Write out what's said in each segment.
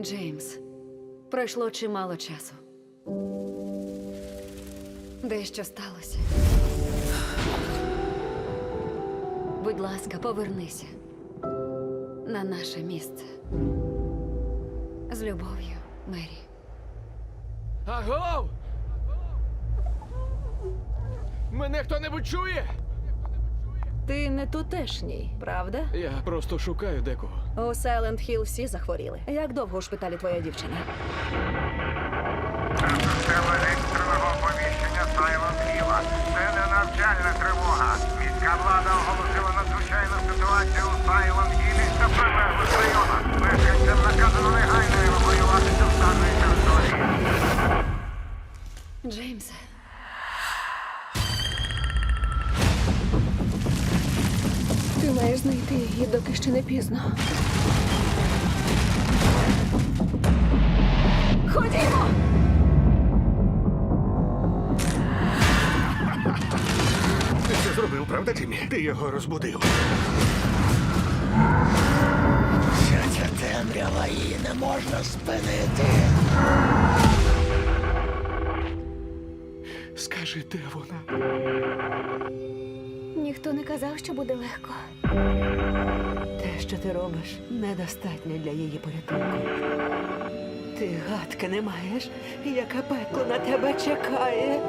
Джеймс, пройшло чимало часу. Дещо сталося. Будь ласка, повернися на наше місце. З любов'ю, Мері. Агов! Мене хто-небудь чує? Ти не тутешній, правда? Я просто шукаю декого. У Сайленд Хіл всі захворіли. Як довго у шпиталі твоя дівчина? Це система екстреного маєш знайти її, доки ще не пізно. Ходімо! Ти це зробив, правда, Тімі? Ти його розбудив. Вся ця темрява її не можна спинити. Скажи, де вона? Ніхто не казав, що буде легко. Те, що ти робиш, недостатньо для її порятунку. Ти гадки не маєш, яке пекло на тебе чекає.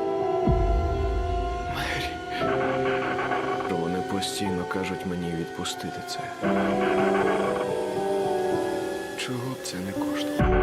Мері. Вони постійно кажуть мені відпустити це. Чого б це не коштувало?